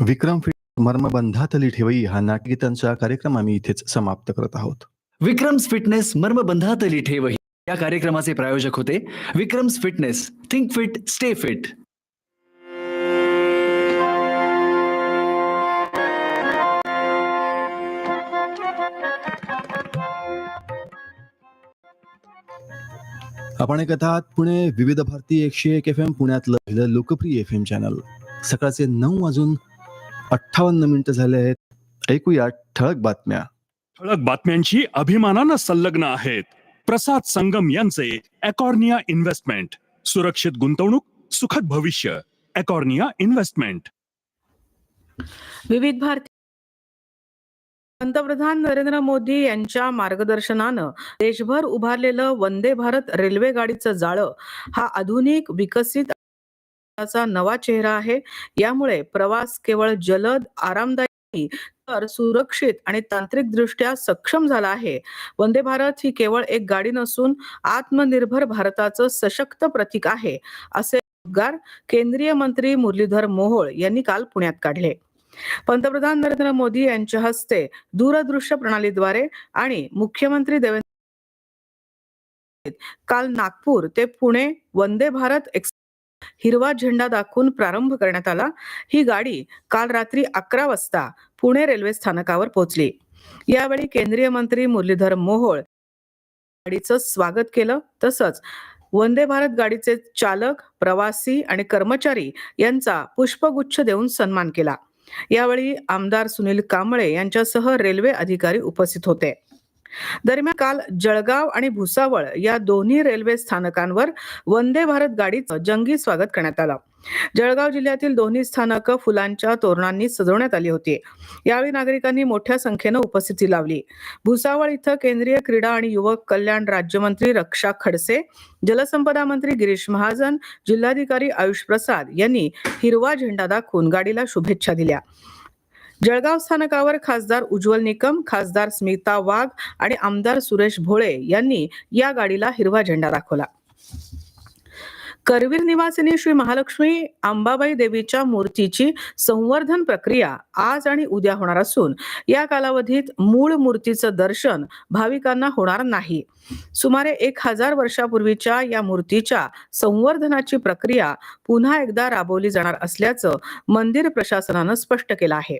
विक्रम fit मर्मबंधातली ठेवई हा नाटगीतांचा कार्यक्रम आम्ही इथेच समाप्त करत आहोत. विक्रम्स फिटनेस मर्मबंधातली ठेवही या कार्यक्रमाचे प्रायोजक होते Vikram's fitness. Think fit stay fit आपण ऐकत आहात पुणे विविध भारती एकशे एक एफ एम पुण्यातलं लोकप्रिय एफ एम चॅनल. सकाळचे नऊ वाजून अठ्ठावन्न मिनिटं झाले आहेत. ऐकूया ठळक बातम्या. ठळक बातम्यांची अभिमानानं संलग्न आहेत. प्रसाद संगम यांचे अकॉर्निया इन्व्हेस्टमेंट. सुरक्षित गुंतवणूक सुखद भविष्य. अकॉर्निया इन्व्हेस्टमेंट. विविध भारती पंतप्रधान नरेंद्र मोदी यांच्या मार्गदर्शनानं देशभर उभारलेलं वंदे भारत रेल्वे गाडीचं जाळं हा आधुनिक विकसित चा नवा चेहरा आहे. यामुळे प्रवास केवळ जलद आरामदायी तर सुरक्षित आणि तांत्रिक दृष्ट्या सक्षम झाला आहे. वंदे भारत ही केवळ एक गाडी नसून आत्मनिर्भर भारताचं सशक्त प्रतीक आहे असे उद्गार केंद्रीय मंत्री मुरलीधर मोहोळ यांनी काल पुण्यात काढले. पंतप्रधान नरेंद्र मोदी यांच्या हस्ते दूरदृश्य प्रणालीद्वारे आणि मुख्यमंत्री देवेंद्र काल नागपूर ते पुणे वंदे भारत एक्स हिरवा झेंडा दाखवून प्रारंभ करण्यात आला. ही गाडी काल रात्री अकरा वाजता पुणे रेल्वे स्थानकावर पोहोचली. यावेळी केंद्रीय मंत्री मुरलीधर मोहोळ गाडीचं स्वागत केलं. तसंच वंदे भारत गाडीचे चालक प्रवासी आणि कर्मचारी यांचा पुष्पगुच्छ देऊन सन्मान केला. यावेळी आमदार सुनील कांबळे यांच्यासह रेल्वे अधिकारी उपस्थित होते. दरम्यान काल जळगाव आणि भुसावळ या दोन्ही रेल्वे स्थानकांवर वंदे भारत गाडीचं जंगी स्वागत करण्यात आलं. जळगाव जिल्ह्यातील दोन्ही स्थानकं फुलांच्या तोरणांनी सजवण्यात आली होती. यावेळी नागरिकांनी मोठ्या संख्येनं उपस्थिती लावली. भुसावळ इथं केंद्रीय क्रीडा आणि युवक कल्याण राज्यमंत्री रक्षा खडसे जलसंपदा मंत्री गिरीश महाजन जिल्हाधिकारी आयुष प्रसाद यांनी हिरवा झेंडा दाखवून गाडीला शुभेच्छा दिल्या. जळगाव स्थानकावर खासदार उज्ज्वल निकम खासदार स्मिता वाघ आणि आमदार सुरेश भोळे यांनी या गाडीला हिरवा झेंडा दाखवला. करवीर निवासिनी श्री महालक्ष्मी अंबाबाई देवीच्या मूर्तीची संवर्धन प्रक्रिया आज आणि उद्या होणार असून या कालावधीत मूळ मूर्तीचं दर्शन भाविकांना होणार नाही. सुमारे एक हजार वर्षापूर्वीच्या या मूर्तीच्या संवर्धनाची प्रक्रिया पुन्हा एकदा राबवली जाणार असल्याचं मंदिर प्रशासनानं स्पष्ट केलं आहे.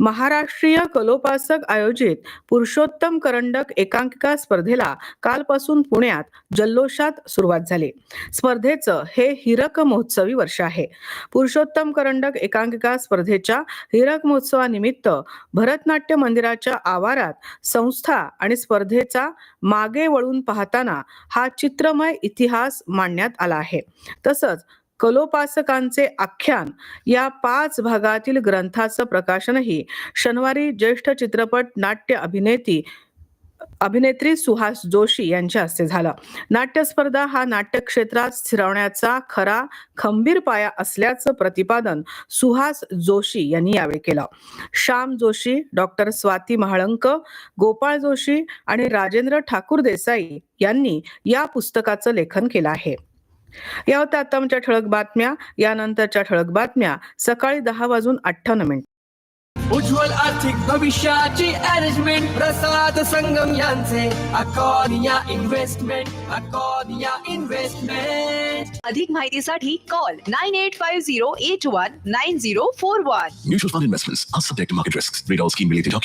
महाराष्ट्रीय कलोपासक आयोजित पुरुषोत्तम करंडक एकांकिका स्पर्धेला कालपासून पुण्यात जल्लोषात सुरुवात झाली. स्पर्धेचं हे हिरक महोत्सवी वर्ष आहे. पुरुषोत्तम करंडक एकांकिका स्पर्धेच्या हिरक महोत्सवानिमित्त भरतनाट्य मंदिराच्या आवारात संस्था आणि स्पर्धेचा मागे वळून पाहताना हा चित्रमय इतिहास मांडण्यात आला आहे. तसंच कलोपासकांचे आख्यान या पाच भागातील ग्रंथाचं प्रकाशनही शनिवारी ज्येष्ठ चित्रपट नाट्य अभिनेती अभिनेत्री सुहास जोशी यांच्या हस्ते झालं. नाट्य स्पर्धा हा नाट्य क्षेत्रात स्थिरवण्याचा खरा खंबीर पाया असल्याचं प्रतिपादन सुहास जोशी यांनी यावेळी केलं. श्याम जोशी डॉक्टर स्वाती महाळंक गोपाळ जोशी आणि राजेंद्र ठाकूर देसाई यांनी या पुस्तकाचं लेखन केलं आहे. या होत्या आता आमच्या ठळक बातम्या यानंतरच्या ठळक बातम्या सकाळी दहा वाजून अठ्ठावन्न मिनिट उज्ज्वल आर्थिक भविष्याची अरेंजमेंट प्रसाद संगम यांचे अकॉर्निया इन्व्हेस्टमेंट अकॉर्निया इन्व्हेस्टमेंट अधिक माहितीसाठी call nine eight five zero eight one nine zero four one investments are subject to market risks. Read all scheme related documents.